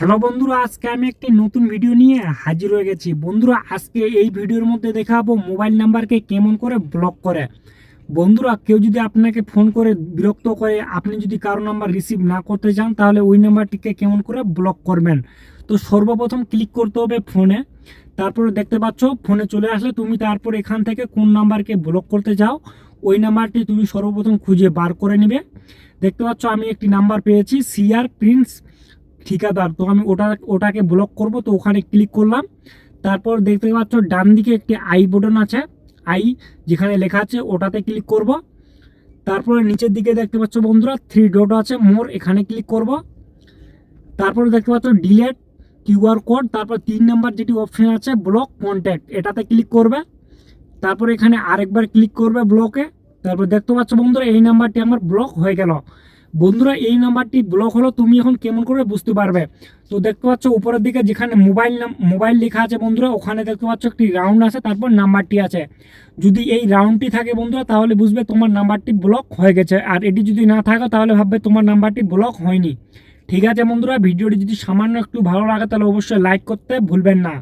Hello বন্ধুরা, আজকে আমি একটি নতুন ভিডিও নিয়ে হাজির হয়ে গেছি। বন্ধুরা, আজকে এই ভিডিওর মধ্যে দেখাবো মোবাইল নাম্বারকে কেমন করে ব্লক করে। বন্ধুরা, কেউ যদি আপনাকে ফোন করে বিরক্ত করে, আপনি যদি কারও নাম্বার রিসিভ না করতে চান, তাহলে ওই নাম্বারটিকে কেমন করে ব্লক করবেন। তো সর্বপ্রথম ক্লিক করতে হবে ফোনে তারপরে দেখতে পাচ্ছ ফোনে চলে আসলে তুমি তারপর এখান থেকে কোন নাম্বারকে ব্লক করতে চাও, ওই নাম্বারটি তুমি সর্বপ্রথম খুঁজে বার করে নেবে। দেখতে পাচ্ছ, আমি একটি নাম্বার পেয়েছি সিআর প্রিন্স ঠিকাদার, তো আমি ওটা, ওটাকে ব্লক করব, তো ওখানে ক্লিক করলাম। তারপর দেখতে পাচ্ছ ডান দিকে একটি আই বোটন আছে আই যেখানে লেখা আছে, ওটাতে ক্লিক করব। তারপরে নিচের দিকে দেখতে পাচ্ছ বন্ধুরা থ্রি ডট আছে মোর এখানে ক্লিক করব। তারপরে দেখতে পাচ্ছ ডিলেট কিউআর কোড তারপর তিন নাম্বার যেটি অপশন আছে ব্লক কন্ট্যাক্ট এটাতে ক্লিক করবে। তারপর এখানে আরেকবার ক্লিক করবে ব্লকে তারপর দেখতে পাচ্ছ বন্ধুরা, এই নাম্বারটি আমার ব্লক হয়ে গেল। বন্ধুরা, এই নাম্বারটি ব্লক হলো, তুমি এখন কেমন করে বুঝতে পারবে? তো দেখতে পাচ্ছ, উপরের দিকে যেখানে মোবাইল মোবাইল লেখা আছে বন্ধুরা, ওখানে দেখতে পাচ্ছ একটি রাউন্ড আছে, তারপর নাম্বারটি আছে। যদি এই রাউন্ডটি থাকে বন্ধুরা, তাহলে বুঝবে তোমার নাম্বারটি ব্লক হয়ে গেছে, আর এটি যদি না থাকে, তাহলে ভাববে তোমার নাম্বারটি ব্লক হয়নি। ঠিক আছে বন্ধুরা, ভিডিওটি যদি সামান্য একটু ভালো লাগে, তাহলে অবশ্যই লাইক করতে ভুলবেন না।